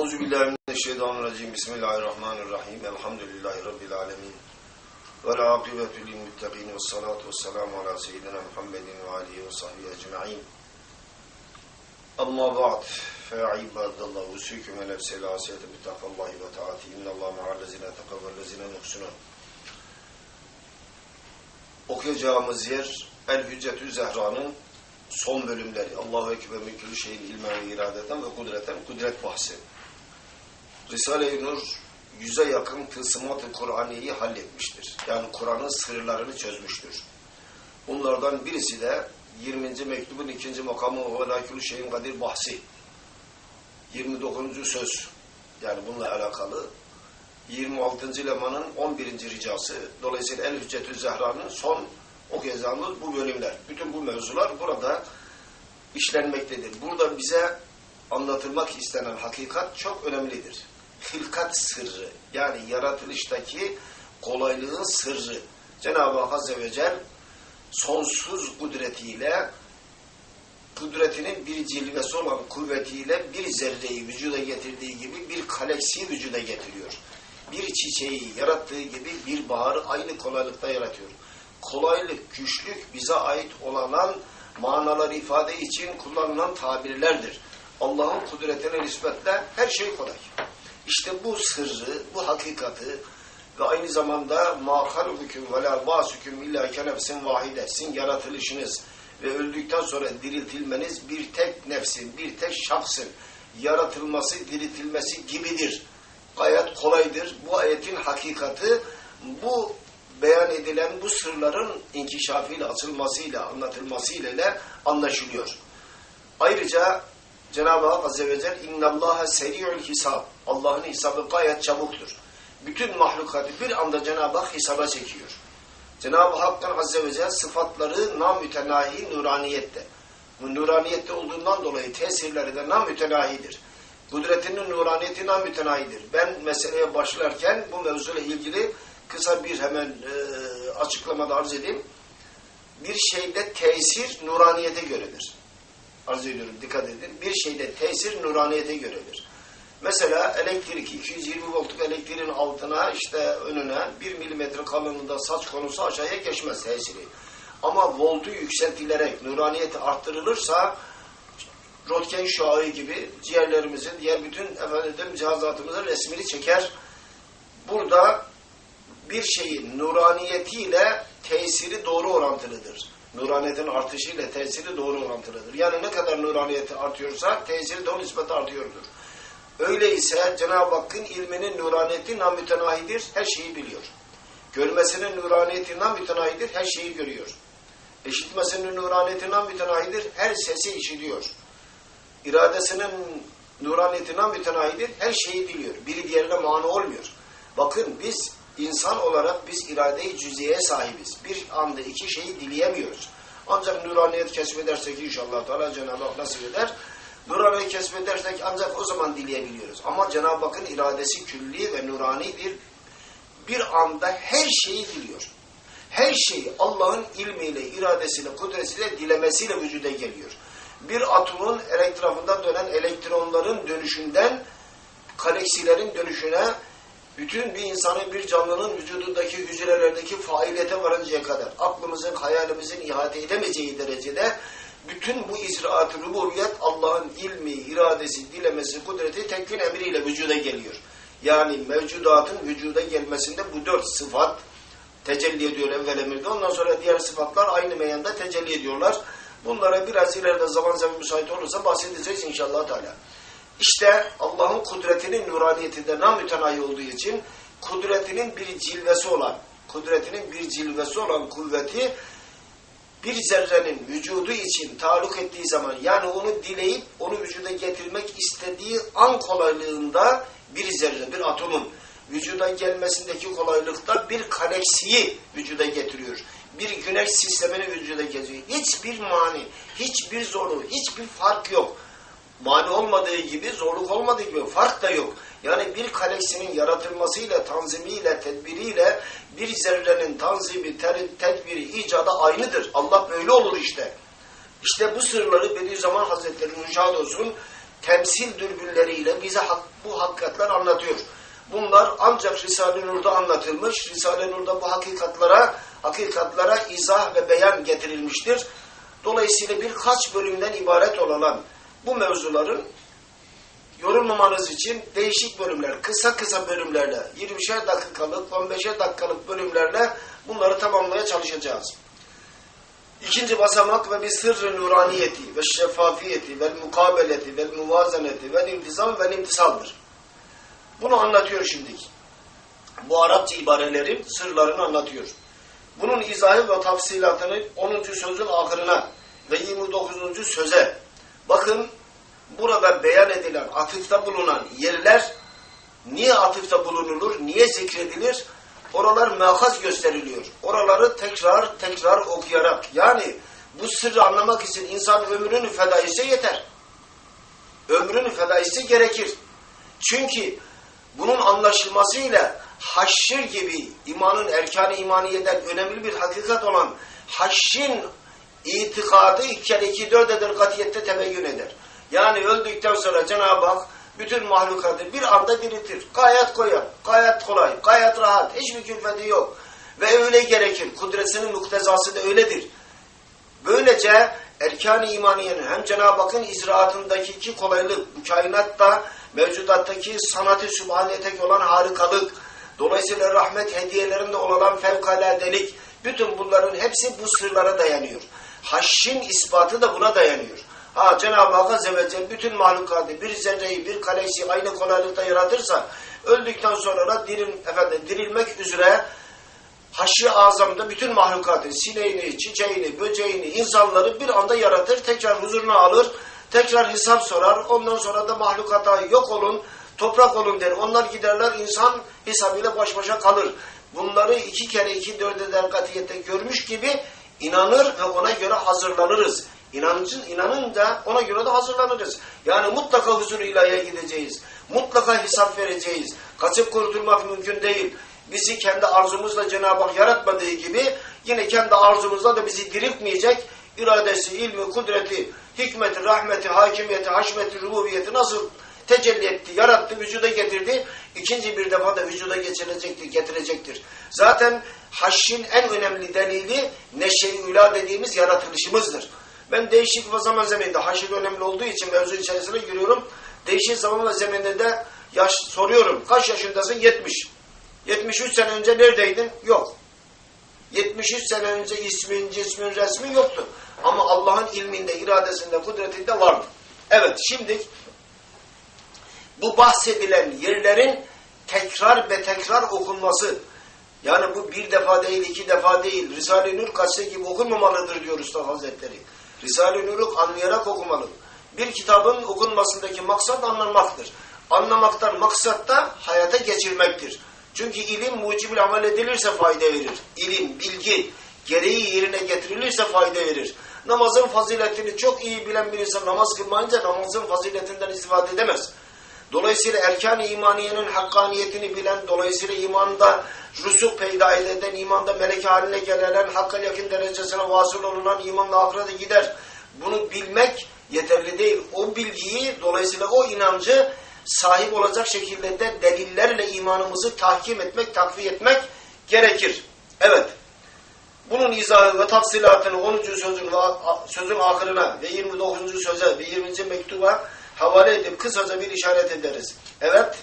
Euzu billahi mineşşeytanirracim. Bismillahirrahmanirrahim. Elhamdülillahi rabbil alamin. Vel akibetu lil muttaqin ve salatu vesselamu ala seyyidina Muhammedin ve alihi ve sahbihi ecmaîn. Amma ba'd. Fe ibadallah usikum ve nefsi bi takallahi ve taati. İnnallahu ma'allezine takav ve lezine muhsinun. Okuyacağımız yer El Hüccetü Zehra'nın son bölümleri. Allahu Ekber mülkülü şeyin ilmen ve iradeten ve kudreten kudret bahsi. Risale-i Nur yüze yakın tılsımat-ı Kur'aniye'yi halletmiştir. Yani Kur'an'ın sırlarını çözmüştür. Bunlardan birisi de 20. mektubun ikinci makamı ve lakülü şeyin kadir bahsi. 29. söz yani bununla alakalı 26. lemanın 11. ricası dolayısıyla El Hüccetü Zehra'nın son okuyacağımız bu bölümler. Bütün bu mevzular burada işlenmektedir. Burada bize anlatılmak istenen hakikat çok önemlidir. Hilkat sırrı yani yaratılıştaki kolaylığın sırrı. Cenab-ı Hak Azze ve Celle sonsuz kudretiyle kudretinin bir cilvesi olan kuvvetiyle bir zerreyi vücuda getirdiği gibi bir galaksiyi vücuda getiriyor. Bir çiçeği yarattığı gibi bir baharı aynı kolaylıkta yaratıyor. Kolaylık, güçlük bize ait olan manalar ifade için kullanılan tabirlerdir. Allah'ın kudretine nispetle her şey kolay. İşte bu sırrı, bu hakikati ve aynı zamanda مَا خَلُقُكُمْ وَلَا بَاسُكُمْ اِلَّا كَنَفْسٍ vahide Sizin yaratılışınız ve öldükten sonra diriltilmeniz bir tek nefsin, bir tek şahsın yaratılması, diriltilmesi gibidir. Gayet kolaydır. Bu ayetin hakikati bu beyan edilen bu sırların inkişafıyla, açılmasıyla, anlatılmasıyla ile anlaşılıyor. Ayrıca Cenab-ı Hak Azze ve Celle اِنَّ seri'ül hisab. Allah'ın hesabı gayet çabuktur. Bütün mahlukatı bir anda Cenab-ı Hak hesaba çekiyor. Cenab-ı Hak'tan Azze ve Celle sıfatları namütenahi nuraniyette. Bu nuraniyette olduğundan dolayı tesirleri de namütenahidir. Kudretinin nuraniyeti namütenahidir. Ben meseleye başlarken bu mevzuyla ilgili kısa bir hemen e, açıklamada arz edeyim. Bir şeyde tesir nuraniyete göredir. Arz ediyorum dikkat edin. Bir şeyde tesir nuraniyete göredir. Mesela elektrik 220 voltluk elektriğin altına işte önüne 1 milimetre kalınlığında saç konusu aşağıya geçmez tesiri. Ama voltu yükseltilerek nuraniyeti arttırılırsa röntgen şuağı gibi ciğerlerimizin diğer bütün efendim cihazatımızın resmini çeker. Burada bir şeyin nuraniyetiyle tesiri doğru orantılıdır. Nuraniyetin artışıyla tesiri doğru orantılıdır. Yani ne kadar nuraniyeti artıyorsa tesiri de o nispete artıyordur. Öyleyse Cenab-ı Hakk'ın ilminin nuraniyeti namütenahidir, her şeyi biliyor. Görmesinin nuraniyeti namütenahidir, her şeyi görüyor. İşitmesinin nuraniyeti namütenahidir, her sesi işitiyor. İradesinin nuraniyeti namütenahidir, her şeyi biliyor. Biri diğerine mani olmuyor. Bakın biz insan olarak biz irade-i cüziyeye sahibiz. Bir anda iki şeyi dileyemiyoruz. Ancak nuraniyet kesbedersek inşallah Teala Cenab-ı Hak nasip eder. Nuraniyet kesbedersek ancak o zaman dileyebiliyoruz. Ama Cenab-ı Hakk'ın iradesi külli ve nuranidir. Bir anda her şeyi diliyor. Her şeyi Allah'ın ilmiyle, iradesiyle, kudretiyle, dilemesiyle vücuda geliyor. Bir atomun etrafında dönen elektronların dönüşünden galaksilerin dönüşüne bütün bir insanın, bir canlının vücudundaki hücrelerdeki faaliyete varıncaya kadar aklımızın, hayalimizin ihate edemeyeceği derecede bütün bu icraat-ı rububiyet Allah'ın ilmi, iradesi, dilemesi, kudreti tekvin emriyle vücuda geliyor. Yani mevcudatın vücuda gelmesinde bu dört sıfat tecelli ediyor evvel emirde. Ondan sonra diğer sıfatlar aynı meyanda tecelli ediyorlar. Bunlara biraz ileride zaman zaman müsait olursa bahsedeceğiz inşallah Teala. İşte Allah'ın kudretinin nuraniyetinde namütenayi olduğu için kudretinin bir cilvesi olan, kudretinin bir cilvesi olan kuvveti bir zerrenin vücudu için taluk ettiği zaman yani onu dileyip onu vücuda getirmek istediği an kolaylığında bir zerre, bir atomun vücuda gelmesindeki kolaylıkta bir galaksiyi vücuda getiriyor. Bir güneş sistemini vücuda getiriyor. Hiçbir mani, hiçbir zorluk, hiçbir fark yok. Mani olmadığı gibi, zorluk olmadığı gibi fark da yok. Yani bir galaksinin yaratılmasıyla, tanzimiyle, tedbiriyle bir zerrenin tanzimi, tedbiri, icadı aynıdır. Allah böyle olur işte. İşte bu sırları Bediüzzaman Hazretleri Müşahit olsun temsil dürbünleriyle bize hak, bu hakikatler anlatıyor. Bunlar ancak Risale-i Nur'da anlatılmış. Risale-i Nur'da bu hakikatlara, hakikatlara izah ve beyan getirilmiştir. Dolayısıyla birkaç bölümden ibaret olan bu mevzuların yorumlamanız için değişik bölümler, kısa kısa bölümlerle, 20'şer dakikalık, 15'er dakikalık bölümlerle bunları tamamlamaya çalışacağız. İkinci basamak ve bir sırrı nuraniyeti ve şeffafiyeti ve mukabeleti ve muvazeneti ve intizam ve imtisaldır. Bunu anlatıyor şimdi. Bu Arapça ibarelerin sırlarını anlatıyor. Bunun izahı ve tafsilatını 10. sözün ahırına ve 29. söze. Bakın burada beyan edilen, atıfta bulunan yerler niye atıfta bulunulur, niye zikredilir? Oralar mehaz gösteriliyor. Oraları tekrar tekrar okuyarak yani bu sırrı anlamak için insan ömrünü feda etse yeter. Ömrünü feda etse gerekir. Çünkü bunun anlaşılmasıyla haşr gibi imanın erkan-ı imaniyeden önemli bir hakikat olan haşrin itikadı iki iki dört eder katiyette tebeyyün eder. Yani öldükten sonra Cenab-ı Hak bütün mahlukatı bir anda diriltir. Gayet koyar, gayet kolay, gayet rahat, hiçbir külfeti yok. Ve öyle gerekir. Kudretinin muktezası da öyledir. Böylece erkan-ı imaniyenin hem Cenab-ı Hakk'ın icraatındaki iki kolaylık, bu kainatta mevcudattaki sanatı sübhaniyeteki olan harikalık, dolayısıyla rahmet hediyelerinde olan fevkaladelik, bütün bunların hepsi bu sırlara dayanıyor. Haşşin ispatı da buna dayanıyor. Ha Cenab-ı Hak Azze ve Celle bütün mahlukatı bir zerreyi bir kalesi aynı kolaylıkta yaratırsa öldükten sonra da diril, efendim, dirilmek üzere haşr-ı azamda bütün mahlukatı sineğini, çiçeğini, böceğini, insanları bir anda yaratır, tekrar huzuruna alır, tekrar hesap sorar, ondan sonra da mahlukata yok olun, toprak olun der. Onlar giderler, insan hesabıyla baş başa kalır. Bunları iki kere iki dört eder katiyette görmüş gibi inanır ve ona göre hazırlanırız. İnancın, inanınca ona göre de hazırlanırız. Yani mutlaka huzur ilahiye gideceğiz. Mutlaka hesap vereceğiz. Kaçıp kurtulmak mümkün değil. Bizi kendi arzumuzla Cenab-ı Hak yaratmadığı gibi yine kendi arzumuzla da bizi diriltmeyecek. İradesi, ilmi, kudreti, hikmeti, rahmeti, hakimiyeti, haşmeti, rububiyeti nasıl tecelli etti, yarattı, vücuda getirdi. İkinci bir defa da vücuda geçirecektir, getirecektir. Zaten haşrin en önemli delili neşe-i dediğimiz yaratılışımızdır. Ben değişik zaman zeminde haşir önemli olduğu için mevzu içerisine giriyorum. Değişik zaman zeminde yaş soruyorum. Kaç yaşındasın? 70. 73 sene önce neredeydin? Yok. 73 sene önce ismin, cismin, resmin yoktu. Ama Allah'ın ilminde, iradesinde, kudretinde vardı. Evet, şimdi bu bahsedilen yerlerin tekrar ve tekrar okunması, yani bu bir defa değil, iki defa değil, Risale-i Nur kaçta gibi okunmamalıdır diyor Usta Hazretleri. Risale-i Nur'u anlayarak okumalı. Bir kitabın okunmasındaki maksat anlamaktır. Anlamaktan maksat da hayata geçirmektir. Çünkü ilim mucibil amel edilirse fayda verir. İlim, bilgi gereği yerine getirilirse fayda verir. Namazın faziletini çok iyi bilen bir insan namaz kılmayınca namazın faziletinden istifade edemez. Dolayısıyla erkan-ı imaniyenin hakkaniyetini bilen, dolayısıyla imanda rusuk peyda eden, imanda melek haline gelen, hakka yakın derecesine vasıl olunan imanla ahirete gider. Bunu bilmek yeterli değil. O bilgiyi, dolayısıyla o inancı sahip olacak şekilde de delillerle imanımızı tahkim etmek, takviye etmek gerekir. Evet. Bunun izahı ve tafsilatını 10. sözün, sözün ahırına ve 29. söze ve 20. mektuba havale edip kısaca bir işaret ederiz. Evet,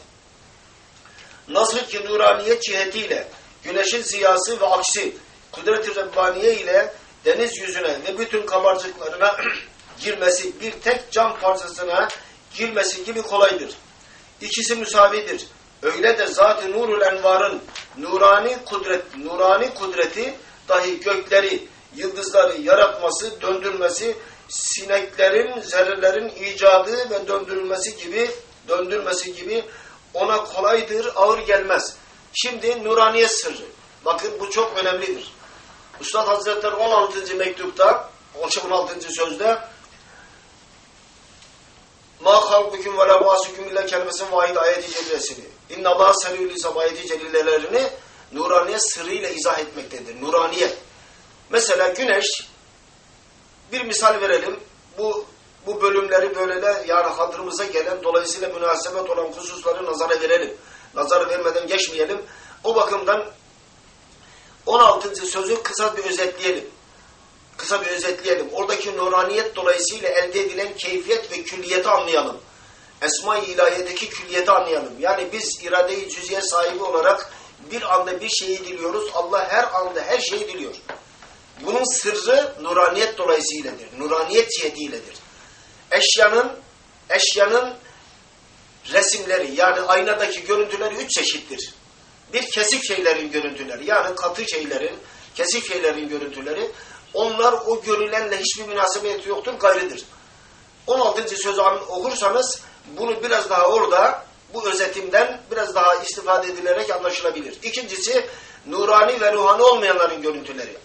nasıl ki nuraniyet cihetiyle güneşin ziyası ve aksi kudret-i Rabbaniye ile deniz yüzüne ve bütün kabarcıklarına girmesi bir tek cam parçasına girmesi gibi kolaydır. İkisi müsavidir. Öyle de zat-ı nurul envarın nurani kudret, nurani kudreti dahi gökleri, yıldızları yaratması, döndürmesi, sineklerin, zerrelerin icadı ve döndürülmesi gibi, döndürmesi gibi ona kolaydır, ağır gelmez. Şimdi nuraniyet sırrı. Bakın bu çok önemlidir. Üstad Hazretleri 16. mektupta, 16. sözde Ma halbukum ve la basukum illa kelimesinin vahid ayeti celilesini. İnna Allah selül isab ayeti celilelerini nuraniyet sırrıyla izah etmektedir. Nuraniyet. Mesela güneş bir misal verelim. Bu bu bölümleri böyle yani hatırımıza gelen dolayısıyla münasebet olan hususları nazara verelim. Nazara vermeden geçmeyelim. O bakımdan 16. sözü kısa bir özetleyelim. Kısa bir özetleyelim. Oradaki nuraniyet dolayısıyla elde edilen keyfiyet ve külliyeti anlayalım. Esma-i ilahiyedeki külliyeti anlayalım. Yani biz irade-i cüziye sahibi olarak bir anda bir şeyi diliyoruz. Allah her anda her şeyi diliyor. Bunun sırrı nuraniyet dolayısıyladır. Nuraniyet cihetiyledir. Eşyanın eşyanın resimleri yani aynadaki görüntüleri üç çeşittir. Bir kesik şeylerin görüntüleri yani katı şeylerin, kesik şeylerin görüntüleri onlar o görülenle hiçbir münasebeti yoktur, gayrıdır. 16. sözü okursanız bunu biraz daha orada bu özetimden biraz daha istifade edilerek anlaşılabilir. İkincisi nurani ve ruhani olmayanların görüntüleri.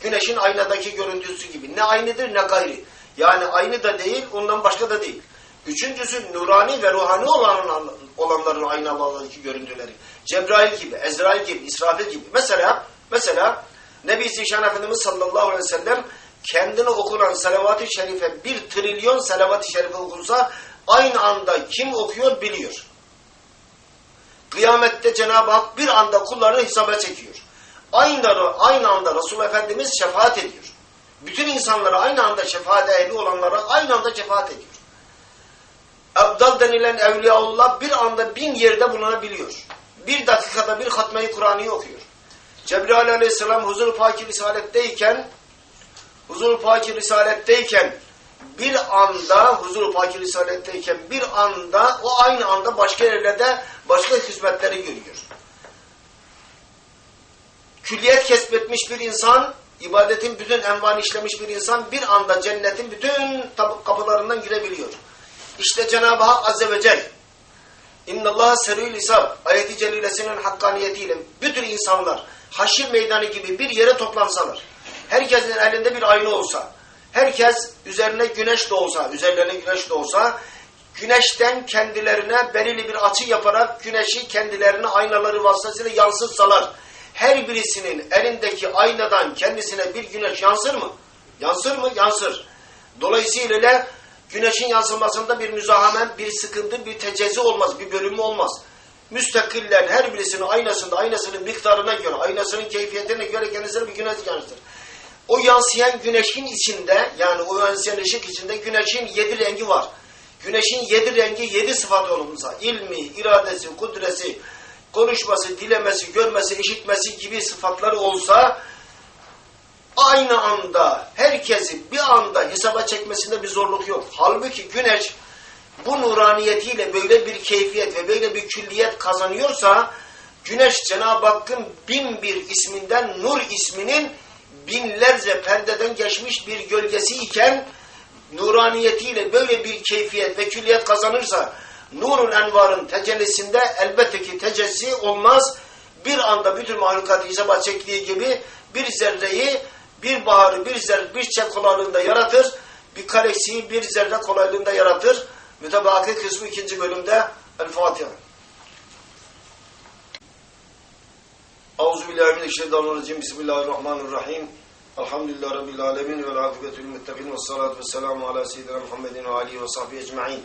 Güneşin aynadaki görüntüsü gibi. Ne aynıdır ne gayri. Yani aynı da değil, ondan başka da değil. Üçüncüsü nurani ve ruhani olan, olanların aynalardaki görüntüleri. Cebrail gibi, Ezrail gibi, İsrafil gibi. Mesela, mesela Nebi Zişan Efendimiz sallallahu aleyhi ve sellem kendine okunan salavat-ı şerife bir trilyon salavat-ı şerife okunsa aynı anda kim okuyor biliyor. Kıyamette Cenab-ı Hak bir anda kullarını hesaba çekiyor. Aynı, aynı anda Resul Efendimiz şefaat ediyor. Bütün insanlara aynı anda şefaat ehli olanlara aynı anda şefaat ediyor. Abdal denilen Evliyaullah bir anda bin yerde bulunabiliyor. Bir dakikada bir hatmeyi Kur'an'ı okuyor. Cebrail aleyhisselam huzur-u Paki Risalet'teyken huzur-u Paki Risalet'teyken bir anda huzur-u Paki Risalet'teyken bir anda o aynı anda başka yerlerde başka hizmetleri görüyor. Külliyet kesbetmiş bir insan, ibadetin bütün envanı işlemiş bir insan bir anda cennetin bütün kapılarından girebiliyor. İşte Cenab-ı Hak Azze ve Celle İnna Allah serül isab ayeti celilesinin hakkaniyetiyle bütün insanlar haşir meydanı gibi bir yere toplansalar, herkesin elinde bir ayna olsa, herkes üzerine güneş de olsa, üzerlerine güneş de olsa, güneşten kendilerine belirli bir açı yaparak güneşi kendilerine aynaları vasıtasıyla yansıtsalar, her birisinin elindeki aynadan kendisine bir güneş yansır mı? Yansır mı? Yansır. Dolayısıyla güneşin yansımasında bir müzahamen, bir sıkıntı, bir tecezi olmaz, bir bölümü olmaz. Müstakiller her birisinin aynasında, aynasının miktarına göre, aynasının keyfiyetine göre kendisine bir güneş yansıtır. O yansıyan güneşin içinde, yani o yansıyan ışık içinde güneşin yedi rengi var. Güneşin yedi rengi, yedi sıfatı olumsa, ilmi, iradesi, kudresi, konuşması, dilemesi, görmesi, işitmesi gibi sıfatları olsa, aynı anda herkesi bir anda hesaba çekmesinde bir zorluk yok. Halbuki güneş bu nuraniyetiyle böyle bir keyfiyet ve böyle bir külliyet kazanıyorsa güneş Cenab-ı Hakk'ın bin bir isminden nur isminin binlerce perdeden geçmiş bir gölgesi iken nuraniyetiyle böyle bir keyfiyet ve külliyet kazanırsa nurun envarın tecellisinde elbette ki tecelsi olmaz. Bir anda bütün mahlukatı hesaba çektiği gibi bir zerreyi bir baharı bir zerre bir çek kolaylığında yaratır. Bir kareksiyi bir zerre kolaylığında yaratır. Mütebaki kısmı ikinci bölümde El Fatiha. Euzubillahimineşşeytanirracim. Bismillahirrahmanirrahim. Elhamdülillah Rabbil alemin ve akıbetül muttakin ve salatu ve selamu ala seyyidina Muhammedin ve alihi ve sahbihi ecma'in.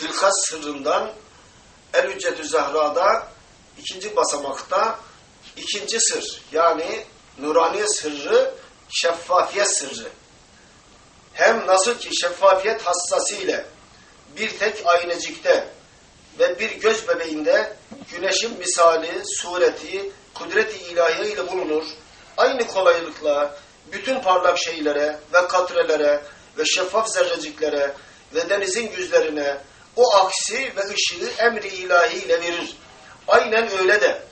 Hılkat sırrından El Hüccetü Zehra'da ikinci basamakta ikinci sır yani nuraniye sırrı şeffafiyet sırrı. Hem nasıl ki şeffafiyet hassasıyla bir tek aynecikte ve bir göz bebeğinde güneşin misali, sureti, kudret-i ile bulunur. Aynı kolaylıkla bütün parlak şeylere ve katrelere ve şeffaf zerreciklere ve denizin yüzlerine o aksi ve ışığı emri ilahi ile verir. Aynen öyle de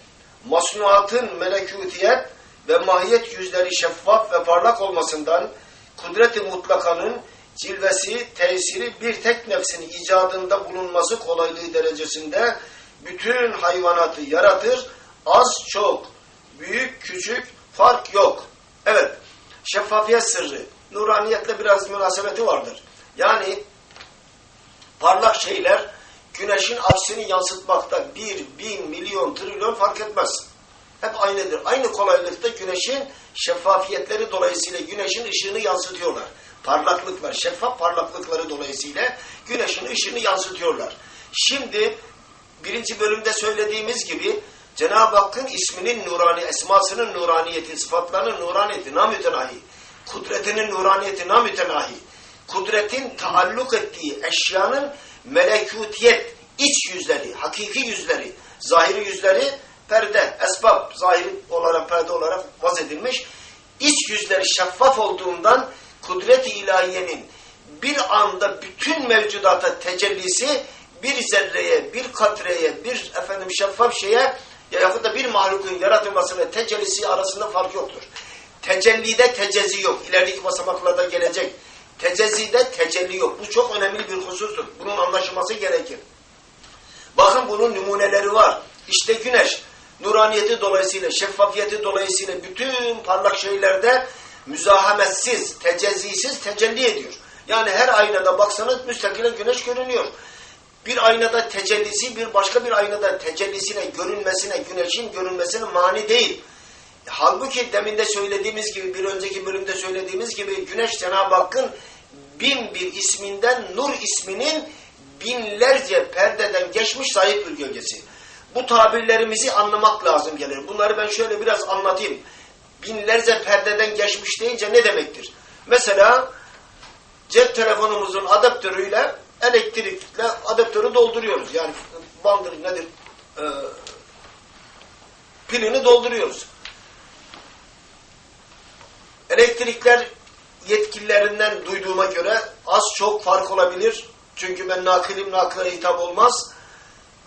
masnuatın melekutiyet ve mahiyet yüzleri şeffaf ve parlak olmasından kudret-i mutlakanın cilvesi, tesiri bir tek nefsin icadında bulunması kolaylığı derecesinde bütün hayvanatı yaratır. Az çok, büyük küçük fark yok. Evet, şeffafiyet sırrı, nuraniyetle biraz münasebeti vardır. Yani parlak şeyler güneşin aksini yansıtmakta bir, bin, milyon, trilyon fark etmez. Hep aynıdır. Aynı kolaylıkta güneşin şeffafiyetleri dolayısıyla güneşin ışığını yansıtıyorlar. parlaklıklar, şeffaf parlaklıkları dolayısıyla güneşin ışığını yansıtıyorlar. Şimdi birinci bölümde söylediğimiz gibi Cenab-ı Hakk'ın isminin nurani, esmasının nuraniyeti, sıfatlarının nuraniyeti namütenahi, kudretinin nuraniyeti namütenahi, kudretin taalluk ettiği eşyanın melekutiyet, iç yüzleri, hakiki yüzleri, zahiri yüzleri perde, esbab, zahiri olarak perde olarak vaz edilmiş. İç yüzleri şeffaf olduğundan kudret-i ilahiyenin bir anda bütün mevcudata tecellisi bir zerreye, bir katreye, bir efendim şeffaf şeye yahut da bir mahlukun yaratılması ve tecellisi arasında fark yoktur. Tecellide tecezi yok. İlerideki basamaklarda gelecek. Tecezide tecelli yok. Bu çok önemli bir husustur. Bunun anlaşılması gerekir. Bakın bunun numuneleri var. İşte güneş nuraniyeti dolayısıyla, şeffafiyeti dolayısıyla bütün parlak şeylerde müzahametsiz, tecezisiz tecelli ediyor. Yani her aynada baksanız müstakilen güneş görünüyor. Bir aynada tecellisi, bir başka bir aynada tecellisine, görünmesine, güneşin görünmesine mani değil. Halbuki demin de söylediğimiz gibi, bir önceki bölümde söylediğimiz gibi güneş Cenab-ı Hakk'ın bin bir isminden Nur isminin binlerce perdeden geçmiş zayıf bir gölgesi. Bu tabirlerimizi anlamak lazım gelir. Bunları ben şöyle biraz anlatayım. Binlerce perdeden geçmiş deyince ne demektir? Mesela cep telefonumuzun adaptörüyle elektrikle adaptörü dolduruyoruz. Yani bandır nedir? Ee, pilini dolduruyoruz. Elektrikler yetkililerinden duyduğuma göre az çok fark olabilir. Çünkü ben nakilim nakile hitap olmaz.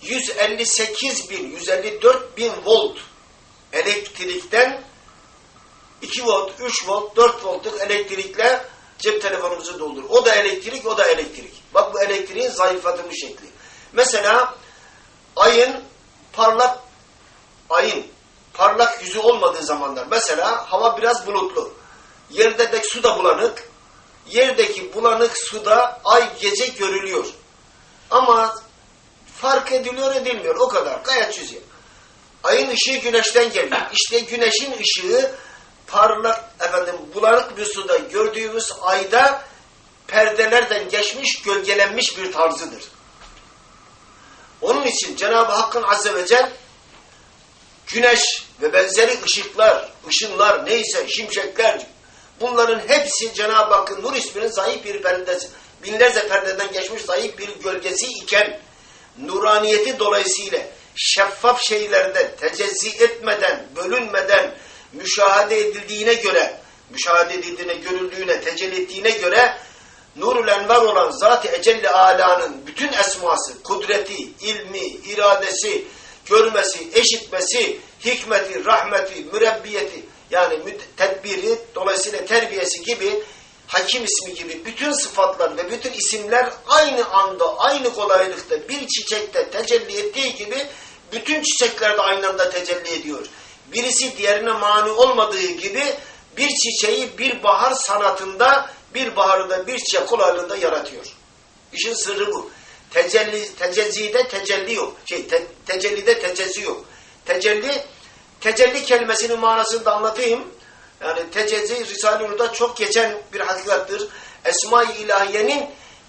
158 bin, 154 bin volt elektrikten 2 volt, 3 volt, 4 voltluk elektrikle cep telefonumuzu doldurur. O da elektrik, o da elektrik. Bak bu elektriğin zayıflatılmış şekli. Mesela ayın parlak ayın parlak yüzü olmadığı zamanlar mesela hava biraz bulutlu. Yerde de su da bulanık. Yerdeki bulanık suda ay gece görülüyor. Ama fark ediliyor edilmiyor o kadar gayet çiziyor. Ayın ışığı güneşten geliyor. İşte güneşin ışığı parlak efendim bulanık bir suda gördüğümüz ayda perdelerden geçmiş gölgelenmiş bir tarzıdır. Onun için Cenab-ı Hakk'ın Azze ve Celle güneş ve benzeri ışıklar, ışınlar neyse şimşekler bunların hepsi Cenab-ı Hakk'ın nur isminin zayıf bir perdesi, binlerce perdeden geçmiş zayıf bir gölgesi iken nuraniyeti dolayısıyla şeffaf şeylerde tecezzi etmeden, bölünmeden müşahede edildiğine göre, müşahede edildiğine, görüldüğüne, tecelli ettiğine göre nurul envar olan Zat-ı Ecelle Ala'nın bütün esması, kudreti, ilmi, iradesi, görmesi, eşitmesi, hikmeti, rahmeti, mürebbiyeti yani tedbiri, dolayısıyla terbiyesi gibi hakim ismi gibi bütün sıfatlar ve bütün isimler aynı anda, aynı kolaylıkta bir çiçekte tecelli ettiği gibi bütün çiçeklerde aynı anda tecelli ediyor. Birisi diğerine mani olmadığı gibi bir çiçeği bir bahar sanatında, bir baharı da bir çiçek kolaylığında yaratıyor. İşin sırrı bu. Tecelli, tecellide tecelli yok. Şey, te, tecellide tecezzi yok. Tecelli, tecelli kelimesinin manasını da anlatayım. Yani tecezzi Risale-i Nur'da çok geçen bir hakikattır. Esma-i İlahiye'nin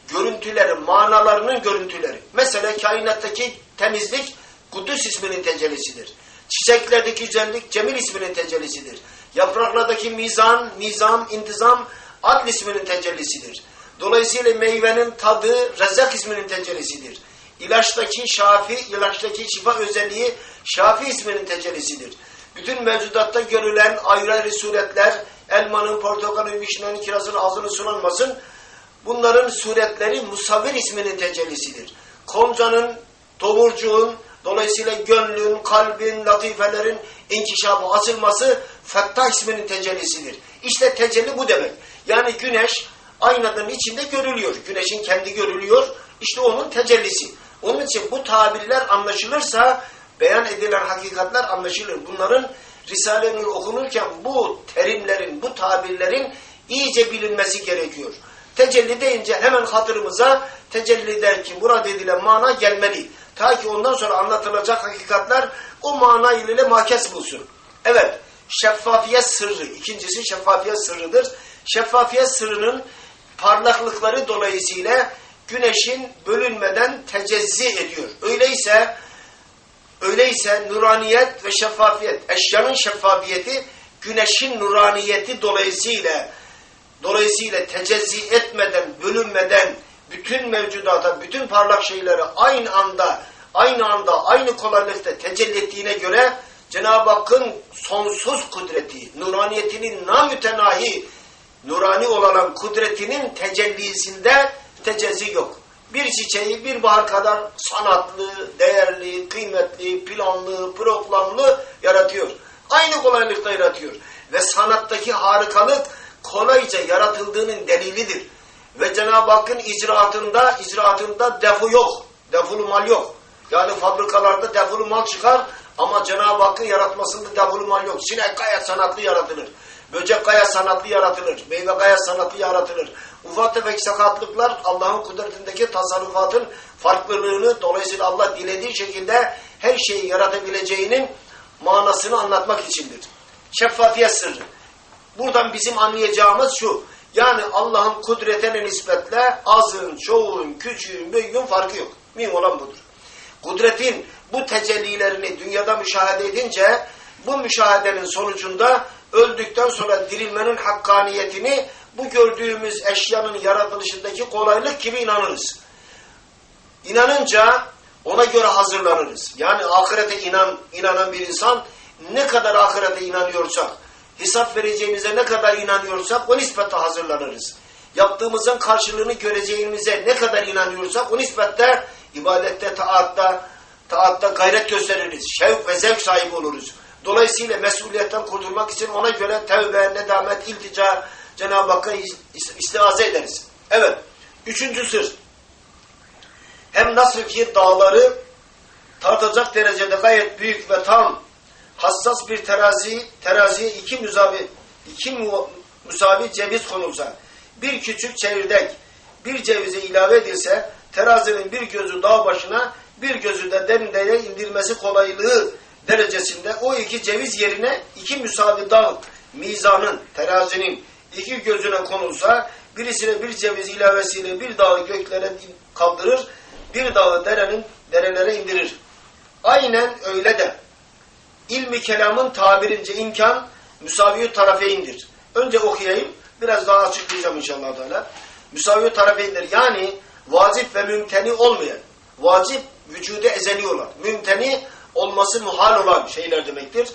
görüntüleri, manalarının görüntüleri. Mesela kainattaki temizlik Kudüs isminin tecellisidir. Çiçeklerdeki güzellik Cemil isminin tecellisidir. Yapraklardaki mizan, nizam, intizam Adl isminin tecellisidir. Dolayısıyla meyvenin tadı Rezzak isminin tecellisidir. İlaçtaki şafi, ilaçtaki şifa özelliği şafi isminin tecellisidir. Bütün mevcudatta görülen ayrı suretler, elmanın, portakalın, vişnenin, kirazın ağzını sulanmasın, bunların suretleri Musavvir isminin tecellisidir. Koncanın, tomurcuğun, dolayısıyla gönlün, kalbin, latifelerin inkişafı, açılması Fettah isminin tecellisidir. İşte tecelli bu demek. Yani güneş aynanın içinde görülüyor. Güneşin kendi görülüyor. İşte onun tecellisi. Onun için bu tabirler anlaşılırsa beyan edilen hakikatler anlaşılır. Bunların Risale-i Nur okunurken bu terimlerin, bu tabirlerin iyice bilinmesi gerekiyor. Tecelli deyince hemen hatırımıza tecelli der ki murad edilen mana gelmeli. Ta ki ondan sonra anlatılacak hakikatler o mana ile mahkes bulsun. Evet, şeffafiyet sırrı. İkincisi şeffafiyet sırrıdır. Şeffafiyet sırrının parlaklıkları dolayısıyla güneşin bölünmeden tecezzi ediyor. Öyleyse öyleyse nuraniyet ve şeffafiyet, eşyanın şeffafiyeti güneşin nuraniyeti dolayısıyla dolayısıyla tecezzi etmeden, bölünmeden bütün mevcudata, bütün parlak şeyleri aynı anda, aynı anda, aynı kolaylıkta tecelli ettiğine göre Cenab-ı Hakk'ın sonsuz kudreti, nuraniyetinin namütenahi, nurani olan kudretinin tecellisinde tecezzi yok. Bir çiçeği bir bahar kadar sanatlı, değerli, kıymetli, planlı, programlı yaratıyor. Aynı kolaylıkta yaratıyor. Ve sanattaki harikalık kolayca yaratıldığının delilidir. Ve Cenab-ı Hakk'ın icraatında, icraatında defu yok. Defulu mal yok. Yani fabrikalarda defulu mal çıkar ama Cenab-ı Hakk'ın yaratmasında defulu mal yok. Sinek gayet sanatlı yaratılır. Böcek gayet sanatlı yaratılır. Meyve gayet sanatlı yaratılır. Ufak tefek sakatlıklar Allah'ın kudretindeki tasarrufatın farklılığını dolayısıyla Allah dilediği şekilde her şeyi yaratabileceğinin manasını anlatmak içindir. Şeffafiyet sırrı. Buradan bizim anlayacağımız şu. Yani Allah'ın kudretine nispetle azın, çoğun, küçüğün, büyüğün farkı yok. Mühim olan budur. Kudretin bu tecellilerini dünyada müşahede edince bu müşahedenin sonucunda öldükten sonra dirilmenin hakkaniyetini bu gördüğümüz eşyanın yaratılışındaki kolaylık gibi inanırız. İnanınca ona göre hazırlanırız. Yani ahirete inan, inanan bir insan ne kadar ahirete inanıyorsak, hesap vereceğimize ne kadar inanıyorsak o nispetle hazırlanırız. Yaptığımızın karşılığını göreceğimize ne kadar inanıyorsak o nispetle ibadette, taatta, taatta gayret gösteririz. Şevk ve zevk sahibi oluruz. Dolayısıyla mesuliyetten kurtulmak için ona göre tevbe, nedamet, iltica Cenab-ı Hakk'a istiaze ederiz. Evet. Üçüncü sır. Hem nasıl ki dağları tartacak derecede gayet büyük ve tam hassas bir terazi, teraziye iki müsavi, iki mu, müsavi ceviz konulsa, bir küçük çekirdek, bir cevize ilave edilse, terazinin bir gözü dağ başına, bir gözü de derinlere indirmesi kolaylığı derecesinde o iki ceviz yerine iki müsavi dağ, mizanın, terazinin iki gözüne konulsa, birisine bir ceviz ilavesiyle bir dağı göklere kaldırır, bir dağı derenin, derelere indirir. Aynen öyle de ilmi kelamın tabirince imkan müsavi tarafeindir. Önce okuyayım, biraz daha açıklayacağım inşallah Teala. Müsavi tarafeindir. Yani vacip ve mümteni olmayan, vacip vücude ezeli olan, mümteni olması muhal olan şeyler demektir.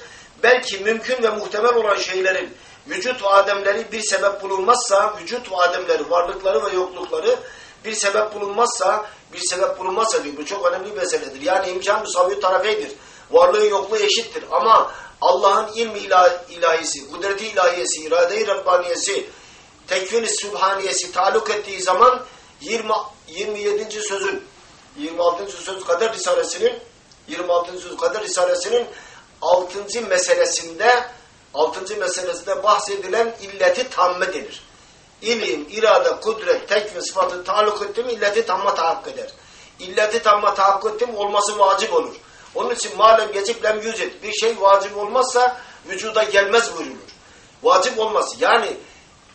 Belki mümkün ve muhtemel olan şeylerin vücut ve ademleri bir sebep bulunmazsa, vücut ve ademleri, varlıkları ve yoklukları bir sebep bulunmazsa, bir sebep bulunmazsa diyor. Bu çok önemli bir meseledir. Yani imkan müsavi tarafeydir. Varlığı yokluğu eşittir. Ama Allah'ın ilmi ilahi, ilahisi, kudreti ilahiyesi, irade-i Rabbaniyesi, tekvin-i sübhaniyesi taluk ettiği zaman 20, 27. sözün 26. söz kader risalesinin 26. söz kader risalesinin 6. meselesinde 6. meselesinde bahsedilen illeti tamme denir. İlim, irade, kudret, tekvin sıfatı taluk etti mi illeti tamma tahakkuk eder. İlleti tamma tahakkuk etti mi olması vacip olur. Onun için malem geçip lem yüzet. Bir şey vacip olmazsa vücuda gelmez buyurulur. Vacip olmaz. Yani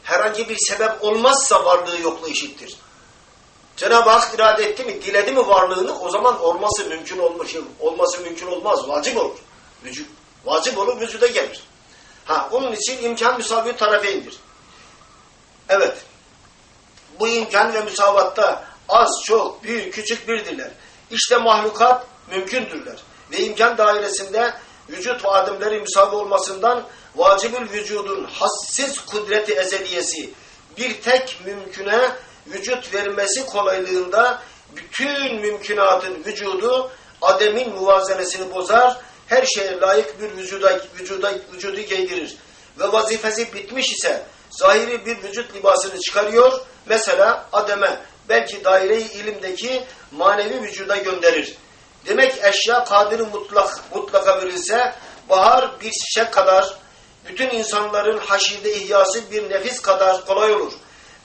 herhangi bir sebep olmazsa varlığı yokluğu eşittir. Cenab-ı Hak irade etti mi, diledi mi varlığını o zaman olması mümkün olmuş, olması mümkün olmaz. Vacip olur. Vücut, vacip olur, vücuda gelir. Ha, onun için imkan müsavi tarafeindir. Evet. Bu imkan ve müsavatta az, çok, büyük, küçük birdirler. İşte mahlukat mümkündürler. Ve imkan dairesinde vücut ve adımları müsavi olmasından vacibül vücudun hassiz kudreti ezeliyesi bir tek mümküne vücut vermesi kolaylığında bütün mümkünatın vücudu ademin muvazenesini bozar, her şeye layık bir vücuda, vücuda, vücudu giydirir. Ve vazifesi bitmiş ise zahiri bir vücut libasını çıkarıyor. Mesela ademe belki daire-i ilimdeki manevi vücuda gönderir. Demek eşya kadiri mutlak, mutlaka verilse bahar bir çiçek kadar, bütün insanların haşirde ihyası bir nefis kadar kolay olur.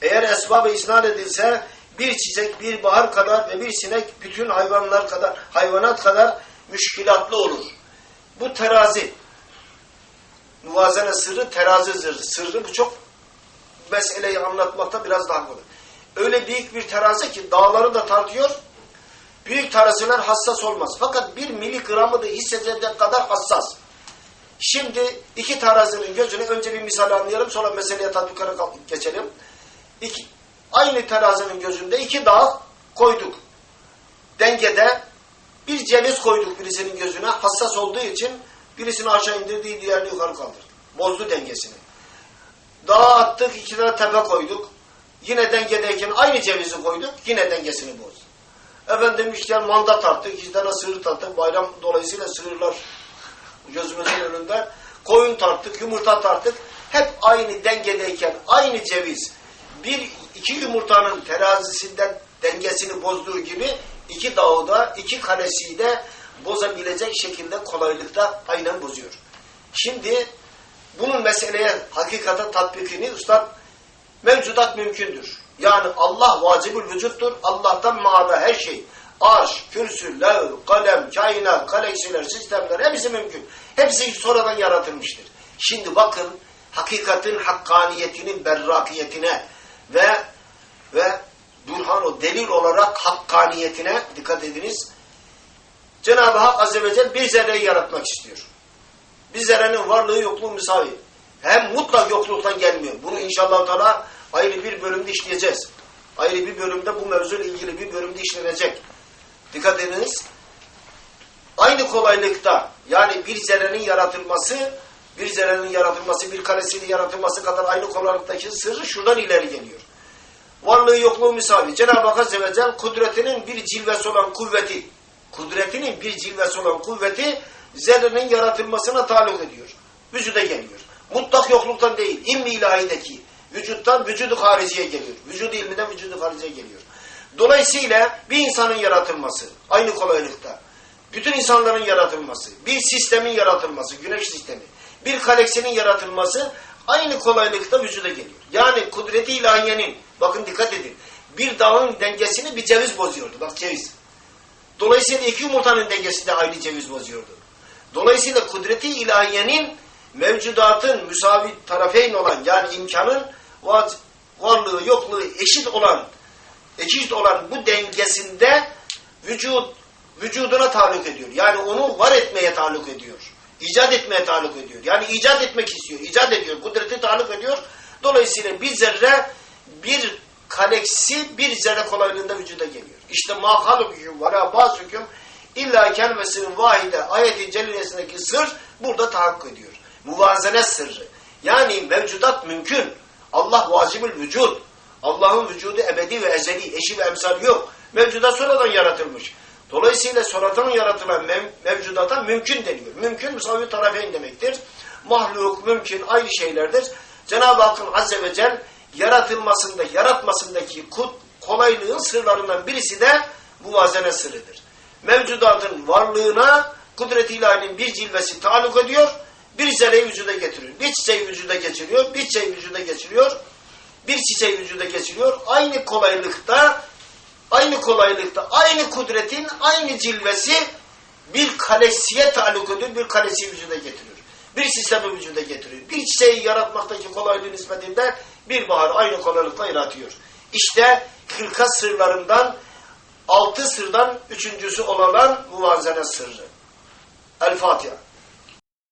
Eğer esbab-ı isnat edilse bir çiçek bir bahar kadar ve bir sinek bütün hayvanlar kadar, hayvanat kadar müşkilatlı olur. Bu terazi. Muvazene sırrı terazi sırrı. Sırrı bu çok meseleyi anlatmakta biraz daha kolay. öyle büyük bir terazi ki dağları da tartıyor. Büyük teraziler hassas olmaz. Fakat bir miligramı da hissedecek kadar hassas. Şimdi iki terazinin gözünü önce bir misal anlayalım sonra meseleye tatbikara geçelim. İki, aynı terazinin gözünde iki dağ koyduk. Ceviz koyduk birisinin gözüne hassas olduğu için birisini aşağı indirdiği diğerini yukarı kaldırdı. Bozdu dengesini. Dağa attık iki tane tepe koyduk. Yine dengedeyken aynı cevizi koyduk yine dengesini bozdu. Efendim işte manda tarttık iki tane sığır tarttık bayram dolayısıyla sığırlar gözümüzün önünde. Koyun tarttık, yumurta tarttık. Hep aynı dengedeyken aynı ceviz bir iki yumurtanın terazisinden dengesini bozduğu gibi iki dağı da iki kalesiyi de bozabilecek şekilde kolaylıkta aynen bozuyor. Şimdi bunun meseleye hakikate tatbikini üstad mevcudat mümkündür. Yani Allah vacibül vücuttur. Allah'tan mağara her şey. Arş, kürsü, lev, kalem, kainat, galaksiler, sistemler hepsi mümkün. Hepsi sonradan yaratılmıştır. Şimdi bakın hakikatin hakkaniyetinin berrakiyetine ve ve burhan o delil olarak hakkaniyetine dikkat ediniz. Cenab-ı Hak Azze ve Celle bir zerreyi yaratmak istiyor. Bir zerrenin varlığı yokluğu müsavi. Hem mutlak yokluktan gelmiyor. Bunu inşallah Teala ayrı bir bölümde işleyeceğiz. Ayrı bir bölümde bu mevzuyla ilgili bir bölümde işlenecek. Dikkat ediniz. Aynı kolaylıkta yani bir zerrenin yaratılması, bir zerrenin yaratılması, bir karesinin yaratılması kadar aynı kolaylıktaki sırrı şuradan ileri geliyor. Varlığı yokluğu misali. Cenab-ı Hak Azze ve Celle kudretinin bir cilvesi olan kuvveti, kudretinin bir cilvesi olan kuvveti zerrenin yaratılmasına taluk ediyor. Vücuda geliyor. Mutlak yokluktan değil, ilmi ilahideki vücuttan vücudu hariciye geliyor. Vücudu ilminden vücudu hariciye geliyor. Dolayısıyla bir insanın yaratılması aynı kolaylıkta. Bütün insanların yaratılması, bir sistemin yaratılması, güneş sistemi, bir galaksinin yaratılması aynı kolaylıkta vücuda geliyor. Yani kudreti ilahiyenin, bakın dikkat edin, bir dağın dengesini bir ceviz bozuyordu. Bak ceviz. Dolayısıyla iki yumurtanın dengesi de aynı ceviz bozuyordu. Dolayısıyla kudreti ilahiyenin mevcudatın müsavi tarafeyn olan yani imkanın var- varlığı yokluğu eşit olan eşit olan bu dengesinde vücut vücuduna taluk ediyor. Yani onu var etmeye taluk ediyor. İcat etmeye taluk ediyor. Yani icat etmek istiyor. icat ediyor. Kudreti taluk ediyor. Dolayısıyla bir zerre bir kaleksi bir zerre kolaylığında vücuda geliyor. İşte ma haluküküm ve la basüküm illa kelimesinin vahide ayet-i celilesindeki sır burada tahakkuk ediyor. Muvazene sırrı. Yani mevcudat mümkün. Allah vacibül vücud. Allah'ın vücudu ebedi ve ezeli, eşi ve emsali yok. Mevcudat sonradan yaratılmış. Dolayısıyla sonradan yaratılan mev mevcudata mümkün deniyor. Mümkün müsavi tarafeyn demektir. Mahluk, mümkün aynı şeylerdir. Cenab-ı Hakk'ın Azze ve Celle yaratılmasında, yaratmasındaki kolaylığın sırlarından birisi de muvazene sırrıdır. Mevcudatın varlığına kudret-i ilahinin bir cilvesi taluk ediyor, bir zerreyi vücuda getiriyor. Bir çiçeği vücuda geçiriyor, bir çiçeği vücuda geçiriyor, bir çiçeği vücuda geçiriyor. Aynı kolaylıkta, aynı kolaylıkta, aynı kudretin, aynı cilvesi bir kalesiye taluk ediyor, bir kalesiyi vücuda getiriyor. Bir sistemi vücuda getiriyor. Bir çiçeği yaratmaktaki kolaylığı nispetinde bir bahar aynı kolaylıkla yaratıyor. İşte hırka sırlarından, altı sırdan üçüncüsü olan muvazene sırrı. El Fatiha.